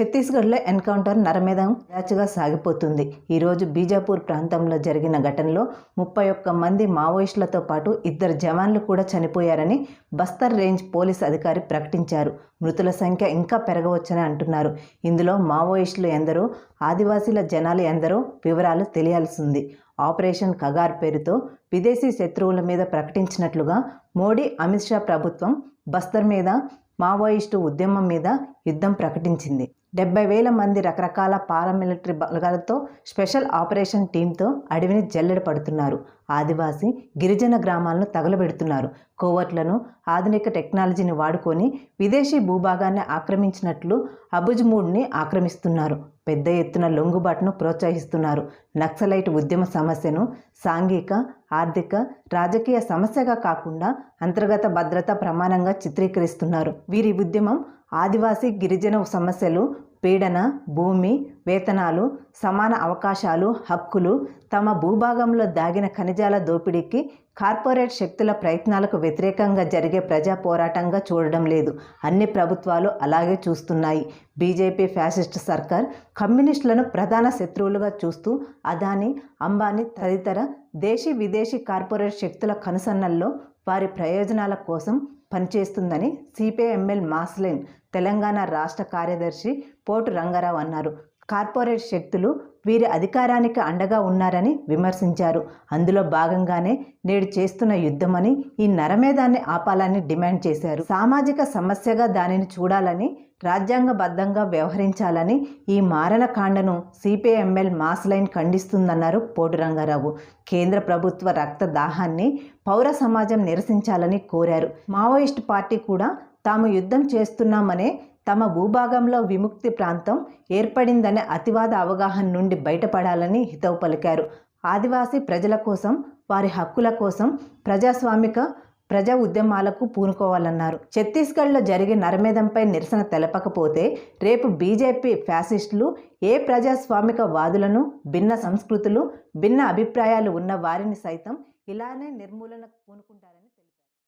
ఛత్తీస్గఢ్లో ఎన్కౌంటర్ నరమేధం యాచగా సాగిపోతుంది. ఈరోజు బీజాపూర్ ప్రాంతంలో జరిగిన ఘటనలో ముప్పై ఒక్క మంది మావోయిస్టులతో పాటు ఇద్దరు జవాన్లు కూడా చనిపోయారని బస్తర్ రేంజ్ పోలీస్ అధికారి ప్రకటించారు. మృతుల సంఖ్య ఇంకా పెరగవచ్చని అంటున్నారు. ఇందులో మావోయిస్టులు ఎందరో ఆదివాసీల జనాలు ఎందరో వివరాలు తెలియాల్సింది. ఆపరేషన్ కగార్ పేరుతో విదేశీ శత్రువుల మీద ప్రకటించినట్లుగా మోడీ అమిత్ షా ప్రభుత్వం బస్తర్ మీద మావోయిస్టు ఉద్యమం మీద యుద్ధం ప్రకటించింది. డెబ్బై వేల మంది రకరకాల పారామిలిటరీ బలగాలతో స్పెషల్ ఆపరేషన్ టీంతో అడవిని జల్లెడ పడుతున్నారు. ఆదివాసి గిరిజన గ్రామాలను తగలబెడుతున్నారు. కోవర్ట్లను ఆధునిక టెక్నాలజీని వాడుకొని విదేశీ భూభాగాన్ని ఆక్రమించినట్లు అబుజ్మూడ్ని ఆక్రమిస్తున్నారు. పెద్ద ఎత్తున లొంగుబాటును ప్రోత్సహిస్తున్నారు. నక్సలైట్ ఉద్యమ సమస్యను సాంఘిక ఆర్థిక రాజకీయ సమస్యగా కాకుండా అంతర్గత భద్రత ప్రమాణంగా చిత్రీకరిస్తున్నారు. వీరి ఉద్యమం ఆదివాసీ గిరిజన సమస్యలు పీడన భూమి వేతనాలు సమాన అవకాశాలు హక్కులు తమ భూభాగంలో దాగిన ఖనిజాల దోపిడీకి కార్పొరేట్ శక్తుల ప్రయత్నాలకు వ్యతిరేకంగా జరిగే ప్రజా పోరాటంగా చూడడం లేదు. అన్ని ప్రభుత్వాలు అలాగే చూస్తున్నాయి. బీజేపీ ఫ్యాసిస్ట్ సర్కార్ కమ్యూనిస్టులను ప్రధాన శత్రువులుగా చూస్తూ అదాని అంబానీ తదితర దేశీ విదేశీ కార్పొరేట్ శక్తుల కనుసన్నల్లో వారి ప్రయోజనాల కోసం పనిచేస్తుందని సిపిఐఎంఎల్ మాస్లైన్ తెలంగాణ రాష్ట్ర కార్యదర్శి పోటు రంగారావు అన్నారు. కార్పొరేట్ శక్తులు వీరి అధికారానికి అండగా ఉన్నారని విమర్శించారు. అందులో భాగంగానే నేడు చేస్తున్న యుద్ధమని ఈ నరమేధాన్ని ఆపాలని డిమాండ్ చేశారు. సామాజిక సమస్యగా దానిని చూడాలని రాజ్యాంగబద్ధంగా వ్యవహరించాలని ఈ మారణకాండను సిపిఎంఎల్ మాస్ లైన్ ఖండిస్తుందన్నారు పోటు రంగారావు. కేంద్ర ప్రభుత్వ రక్త దాహాన్ని పౌర సమాజం నిరసించాలని కోరారు. మావోయిస్ట్ పార్టీ కూడా తాము యుద్ధం చేస్తున్నామనే తమ భూభాగంలో విముక్తి ప్రాంతం ఏర్పడిందనే అతివాద అవగాహన నుండి బయటపడాలని హితవు పలికారు. ఆదివాసీ ప్రజల కోసం వారి హక్కుల కోసం ప్రజాస్వామిక ప్రజా ఉద్యమాలకు పూనుకోవాలన్నారు. ఛత్తీస్గఢ్లో జరిగే నరమేధంపై నిరసన తెలపకపోతే రేపు బీజేపీ ఫ్యాసిస్టులు ఏ ప్రజాస్వామిక వాదులను భిన్న సంస్కృతులు భిన్న అభిప్రాయాలు ఉన్న వారిని సైతం ఇలానే నిర్మూలనకు పూనుకుంటారని